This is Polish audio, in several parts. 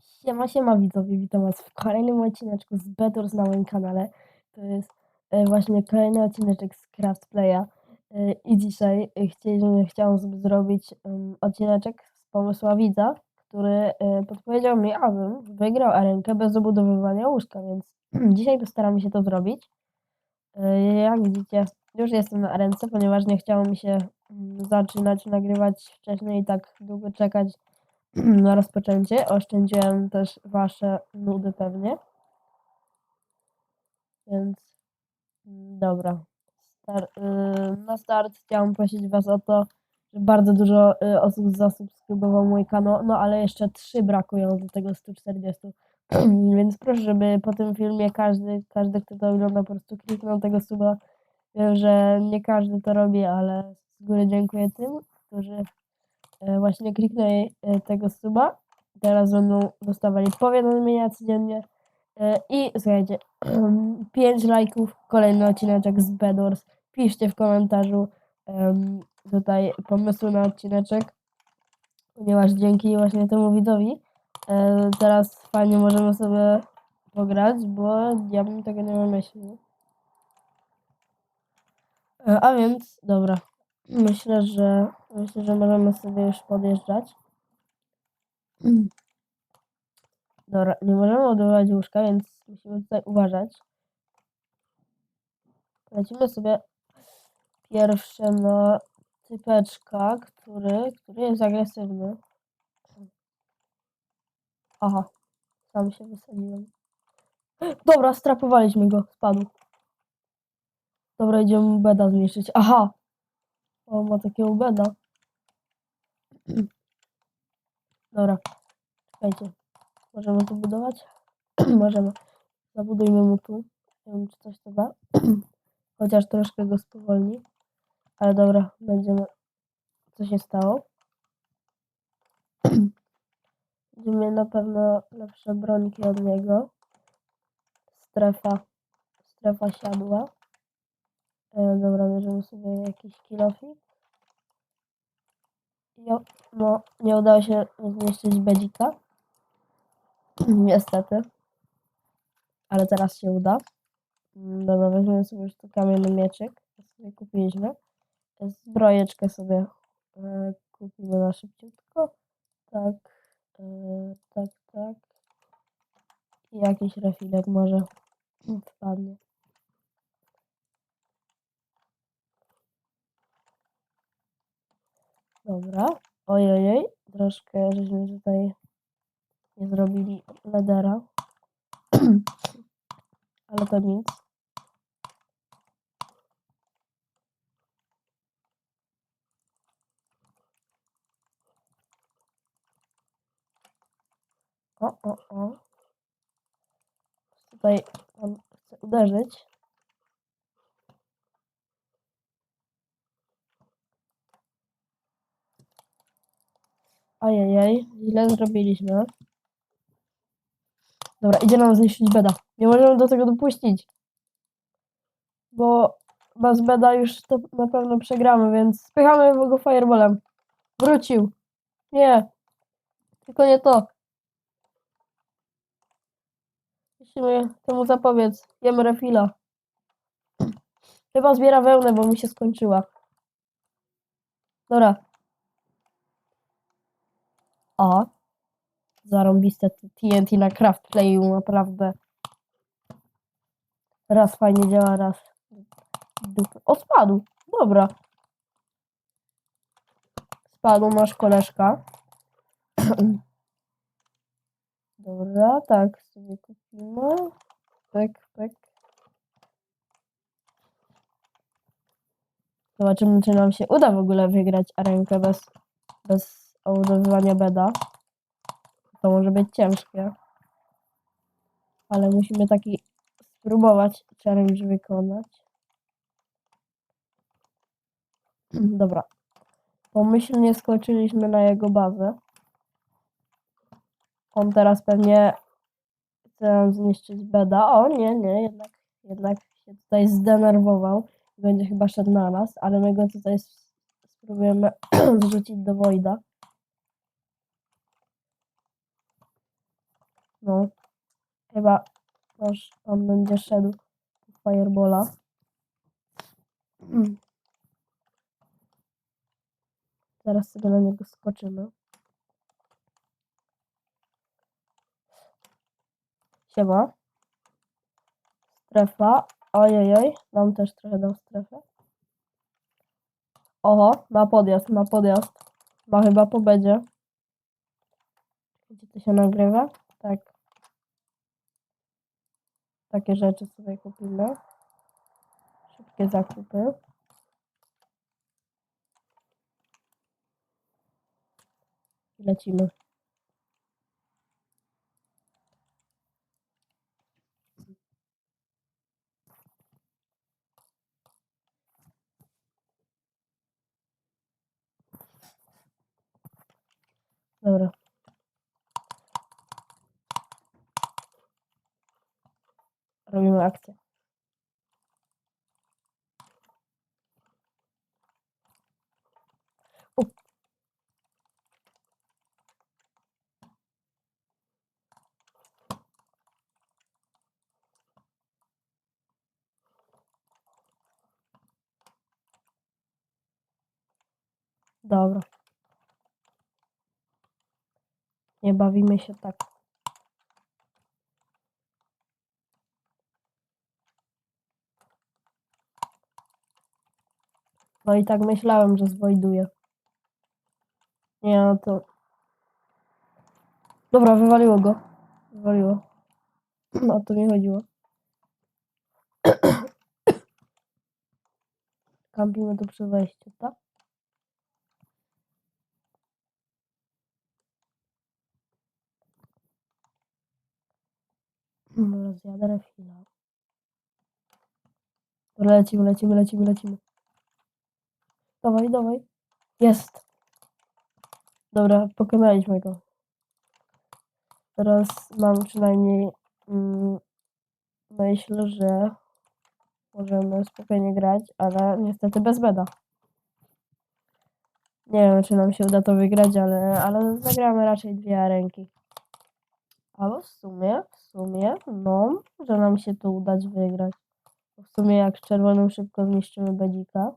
Siema, siema widzowie, witam was w kolejnym odcineczku z Bedwars na moim kanale. To jest e, właśnie kolejny odcineczek z Craft Playa. E, I dzisiaj chcieliśmy, chciałam sobie zrobić em, odcineczek z pomysła widza, który e, podpowiedział mi, abym wygrał arenkę bez obudowywania łóżka, więc dzisiaj postaramy się to zrobić. E, jak widzicie, już jestem na arence, ponieważ nie chciało mi się mm, zaczynać nagrywać wcześniej i tak długo czekać na rozpoczęcie. Oszczędziłem też wasze nudy pewnie. Więc mm, dobra. Star, y, na start chciałam prosić was o to, że bardzo dużo y, osób zasubskrybowało mój kanał, no ale jeszcze trzy brakują do tego 140. Więc proszę, żeby po tym filmie każdy, każdy kto to ogląda po prostu kliknął tego suba. Wiem, że nie każdy to robi, ale z góry dziękuję tym, którzy właśnie kliknęli e, tego suba. Teraz będą dostawali powiadomienia codziennie. E, I słuchajcie, 5 lajków, kolejny odcineczek z Bedwars. Piszcie w komentarzu tutaj pomysły na odcineczek, ponieważ dzięki właśnie temu widzowi e, teraz fajnie możemy sobie pograć, bo ja bym tego nie wymyślił. E, A więc, dobra. Myślę, że myślę, że możemy sobie już podjeżdżać. Dobra, nie możemy odbywać łóżka, więc musimy tutaj uważać. Lecimy sobie pierwsze na typeczka, który, który jest agresywny. Aha, sam się wysadziłem. Dobra, strapowaliśmy go, spadł. Dobra, idziemy beda zniszczyć. Aha! O, ma takiego beda. Dobra, czekajcie. Możemy tu budować? Możemy. Zabudujmy mu tu. Nie wiem, czy coś to da. Chociaż troszkę go spowolni. Ale dobra, będziemy... Co się stało? Będziemy na pewno lepsze brońki od niego. Strefa. Strefa siadła. E, dobra, bierzemy sobie jakiś kilofik. Jo, no, nie udało się zniszczyć bedzika. Niestety. Ale teraz się uda. Mm, Dobra, weźmiemy sobie już tu kamienny mieczyk. Sobie kupiliśmy. Zbrojeczkę sobie e, kupimy na szybciutko. Tak, e, tak, tak. I jakiś refilek może wpadnie. Dobra. Ojojej, troszkę żeśmy tutaj nie zrobili ledera. Ale to nic. O, o, o. Tutaj on chce uderzyć. Ajajaj, źle zrobiliśmy. Dobra, idzie nam zniszczyć beda. Nie możemy do tego dopuścić. Bo bez beda już to na pewno przegramy, więc spychamy go fireballem. Wrócił. Nie. Tylko nie to. Musimy temu zapobiec. Jemy refila. Chyba zbiera wełnę, bo mi się skończyła. Dobra. O. Zarąbiste TNT na craft playu, naprawdę. Raz fajnie działa, raz. Dupy. O, spadł. Dobra. Spadł nasz koleżka. Dobra, tak sobie kupimy. Pek, pek. Zobaczymy, czy nam się uda w ogóle wygrać arenkę bez, bez obudowywania beda. To może być ciężkie. Ale musimy taki spróbować challenge wykonać. Dobra. Pomyślnie skoczyliśmy na jego bazę. On teraz pewnie chce zniszczyć beda. O nie, nie, jednak, jednak się tutaj zdenerwował. Będzie chyba szedł na nas, ale my go tutaj spróbujemy zrzucić do Wojda. No. Chyba aż on będzie szedł do Firebola. Mm. Zaraz sobie na niego skoczymy. Siema. Strefa. Ojej, nam też trochę dał strefę. Oho, ma podjazd, ma podjazd. Ma chyba po bedzie. Gdzie to się nagrywa? Tak. Takie rzeczy sobie kupimy. Szybkie zakupy. Lecimy. Dobra. Robimy akcję. O. Dobra. Nie bawimy się tak. No i tak myślałem, że zwojduję. Nie, no to... Dobra, wywaliło go. Wywaliło. No, to mi chodziło. Kampimy tu przy wejściu, tak? Rozjadę refila. Lecimy, lecimy, lecimy, lecimy. Dawaj, dawaj. Jest. Dobra, pokonaliśmy go. Teraz mam przynajmniej mm, myśl, że możemy spokojnie grać, ale niestety bez beda. Nie wiem, czy nam się uda to wygrać, ale, ale zagramy raczej dwie arenki. Albo w sumie, w sumie, no, że nam się to udać wygrać. W sumie jak z czerwonym szybko zniszczymy bedzika.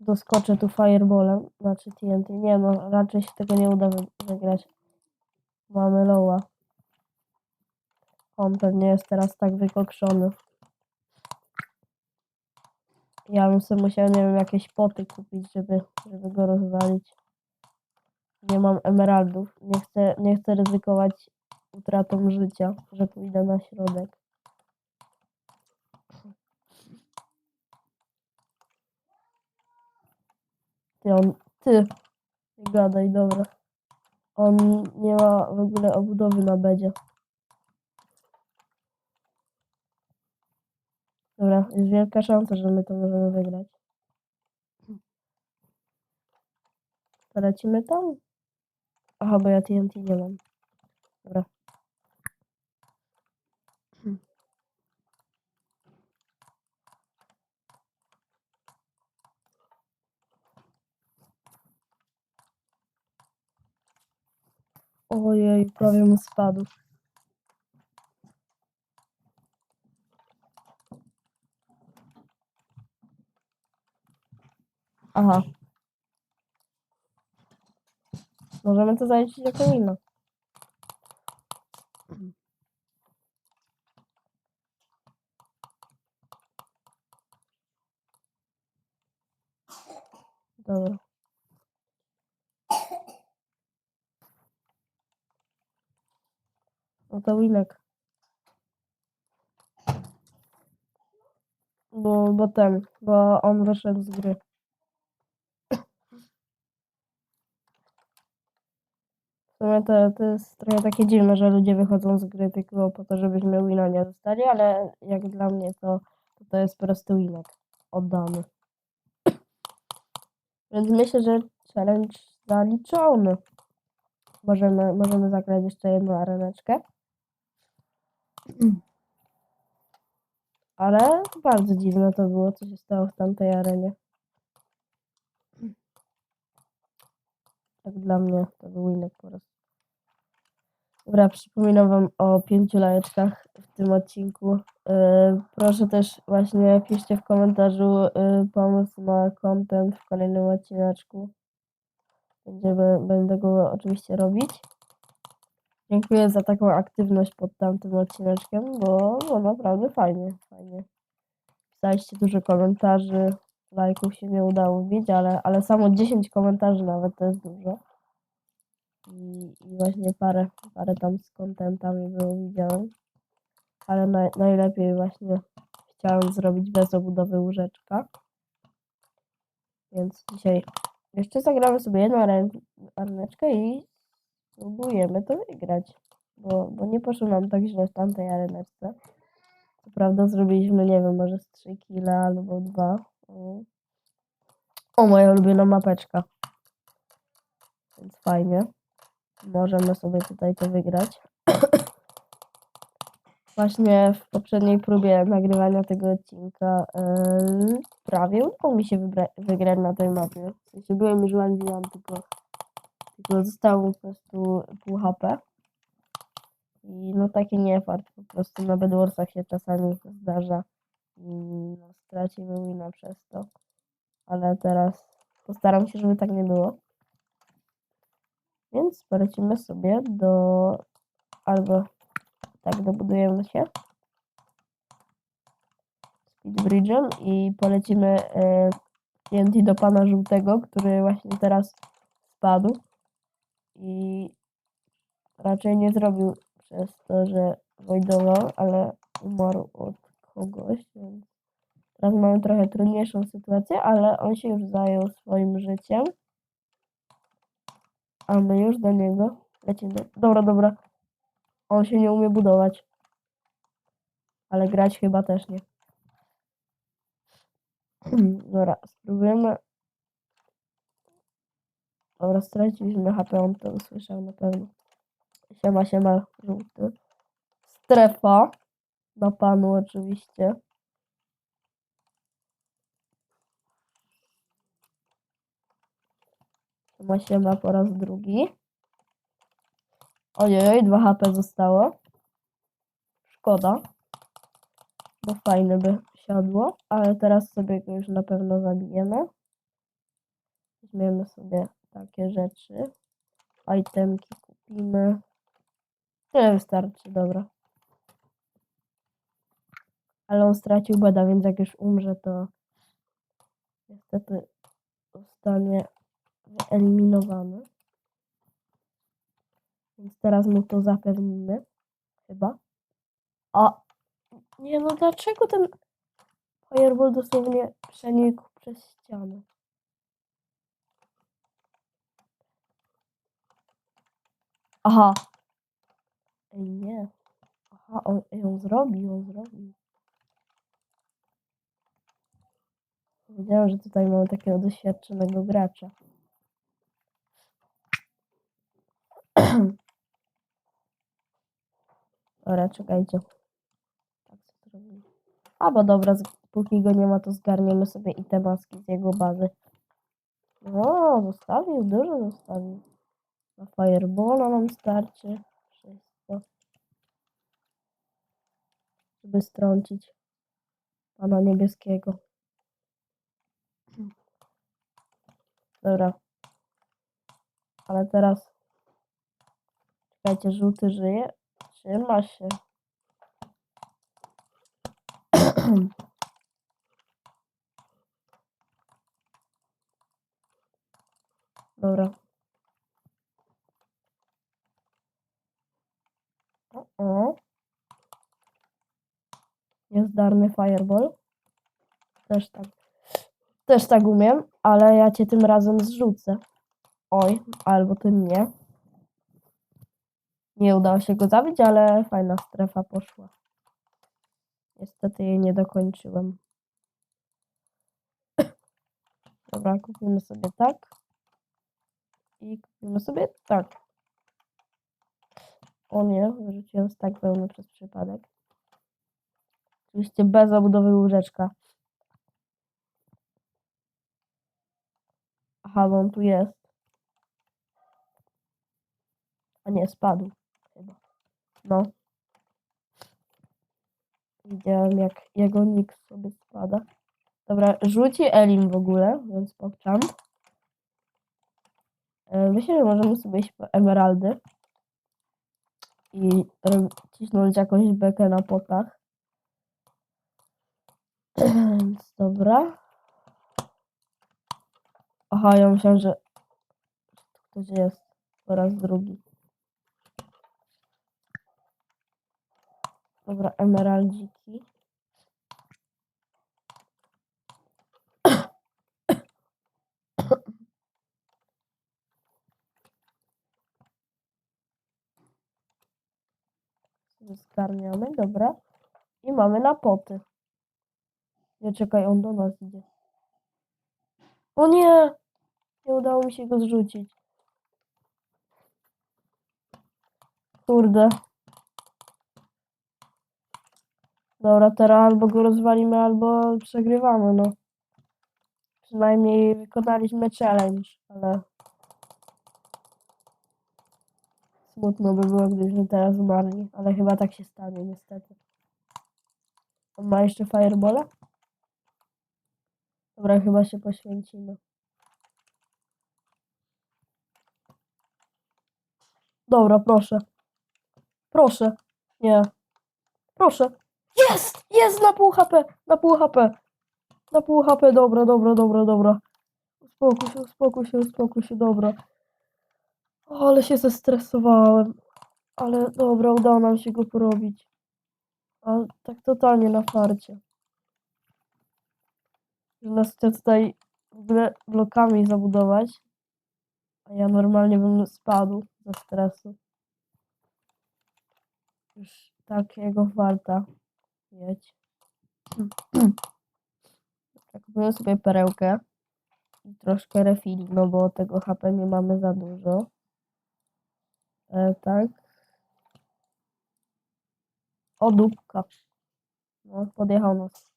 Doskoczę tu fireballem, znaczy TNT. Nie no, raczej się tego nie uda wy- wygrać. Mamy loła. On pewnie jest teraz tak wykokszony. Ja bym sobie musiał, nie wiem, jakieś poty kupić, żeby, żeby go rozwalić. Nie mam emeraldów. Nie chcę, nie chcę ryzykować utratą życia, że pójdę na środek. On, ty, nie gadaj, dobra. On nie ma w ogóle obudowy na bedzie. Dobra, jest wielka szansa, że my to możemy wygrać. To tam? Aha, bo ja TNT nie mam. Dobra. Ojej, prawie mu spadł. Aha. Możemy to zaliczyć jako inno. Dobra. No to winek. Bo, bo ten, bo on wyszedł z gry. W sumie to, to jest trochę takie dziwne, że ludzie wychodzą z gry tylko po to, żebyśmy wina nie dostali, ale jak dla mnie to to, to jest po prostu winek oddany. Więc myślę, że challenge zaliczony. Możemy, możemy zagrać jeszcze jedną areneczkę. Ale bardzo dziwne to było, co się stało w tamtej arenie. Jak dla mnie to był winek po prostu. Dobra, przypominam wam o pięciu lajeczkach w tym odcinku. Yy, proszę też właśnie piszcie w komentarzu yy, pomysł na content w kolejnym odcineczku. Będziemy, będę go oczywiście robić. Dziękuję za taką aktywność pod tamtym odcineczkiem, bo, bo naprawdę fajnie, fajnie. Pisaliście dużo komentarzy, lajków się nie udało wbić, ale, ale samo 10 komentarzy nawet to jest dużo. I, i właśnie parę, parę tam z kontentami było widziałem. Ale naj, najlepiej właśnie chciałem zrobić bez obudowy łóżeczka. Więc dzisiaj jeszcze zagramy sobie jedną areneczkę i spróbujemy to wygrać. Bo, bo nie poszło nam tak źle w tamtej areneczce. Co prawda zrobiliśmy, nie wiem, może z 3 kile albo 2. O. moja ulubiona mapeczka. Więc fajnie. Możemy sobie tutaj to wygrać. Właśnie w poprzedniej próbie nagrywania tego odcinka yy, prawie udało mi się wygrać na tej mapie. W sensie byłem już one tylko, tylko zostało po prostu pół HP. I no taki niefart po prostu na Bedwarsach się czasami zdarza i no, stracimy wina przez to. Ale teraz postaram się, żeby tak nie było. Więc polecimy sobie do albo tak dobudujemy się Speed Bridge'em i polecimy e, TNT do pana żółtego, który właśnie teraz spadł i raczej nie zrobił przez to, że wojdował, ale umarł od kogoś, więc teraz mamy trochę trudniejszą sytuację, ale on się już zajął swoim życiem. A my już do niego lecimy. Dobra, dobra. On się nie umie budować. Ale grać chyba też nie. Dobra, spróbujemy. Dobra, straciliśmy HP, on to usłyszał na pewno. Siema, siema, żółty. Strefa. Na panu oczywiście. Siema, siema po raz drugi. Ojej, 2 HP zostało. Szkoda. Bo fajne by siadło, ale teraz sobie go już na pewno zabijemy. Weźmiemy sobie takie rzeczy. Itemki kupimy. Tyle wystarczy, dobra. Ale on stracił beda, więc jak już umrze, to niestety zostanie wyeliminowany. Więc teraz mu to zapewnimy. Chyba. A! Nie no, dlaczego ten Fireball dosłownie przenikł przez ścianę? Aha. Ej, nie. Aha, on on zrobił, on zrobił. Wiedziałem, że tutaj mamy takiego doświadczonego gracza. Dobra, czekajcie. Tak co zrobimy. A bo dobra, póki go nie ma, to zgarniemy sobie i te maski z jego bazy. O, zostawił, dużo zostawił. Na Fireballa nam starczy. Wszystko. Żeby strącić pana niebieskiego. Dobra. Ale teraz czekajcie, żółty żyje. Trzyma się. Dobra. O. Niezdarny fireball. Też tak. Też tak umiem, ale ja cię tym razem zrzucę. Oj, albo ty mnie. Nie udało się go zabić, ale fajna strefa poszła. Niestety jej nie dokończyłem. Dobra, kupimy sobie tak. I kupimy sobie tak. O nie, wyrzuciłem stak pełny przez przypadek. Oczywiście bez obudowy łóżeczka. Aha, bo on tu jest. A nie, spadł chyba. No. Widziałem jak jego nick sobie spada. Dobra, rzuci Elim w ogóle, więc pokczam. E, Myślę, że możemy sobie iść po emeraldy. I cisnąć jakąś bekę na potach. Więc dobra. Aha, ja myślałem, że ktoś jest po raz drugi. Dobra, emeraldziki. Zgarniamy, dobra. I mamy na poty. Nie czekaj, on do nas idzie. O nie! Nie udało mi się go zrzucić. Kurde. Dobra, teraz albo go rozwalimy, albo przegrywamy, no. Przynajmniej wykonaliśmy challenge, ale... Smutno by było, gdybyśmy teraz umarli, ale chyba tak się stanie, niestety. On ma jeszcze fireballa? Dobra, chyba się poświęcimy. Dobra, proszę. Proszę. Nie. Proszę. Jest! Jest na pół HP! Na pół HP! Na pół HP, dobra, dobra, dobra, dobra. Uspokój się, uspokój się, uspokój się, dobra. Ale się zestresowałem. Ale dobra, udało nam się go porobić. A tak totalnie na farcie. Że nas chce tutaj w ogóle blokami zabudować. A ja normalnie bym spadł ze stresu. Już takiego warta mieć. Tak, kupiłem sobie perełkę i troszkę refili, no bo tego HP nie mamy za dużo. E, tak. O dupka. No, podjechał nas.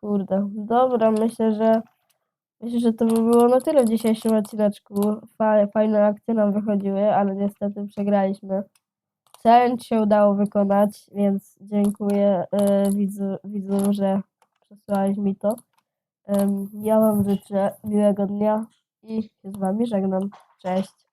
Kurde, dobra, myślę, że myślę, że to by było na tyle w dzisiejszym odcineczku. Fa- Fajne akcje nam wychodziły, ale niestety przegraliśmy. Challenge się udało wykonać, więc dziękuję e, widzu, że przesłałeś mi to. Ja Wam życzę miłego dnia i się z Wami żegnam. Cześć.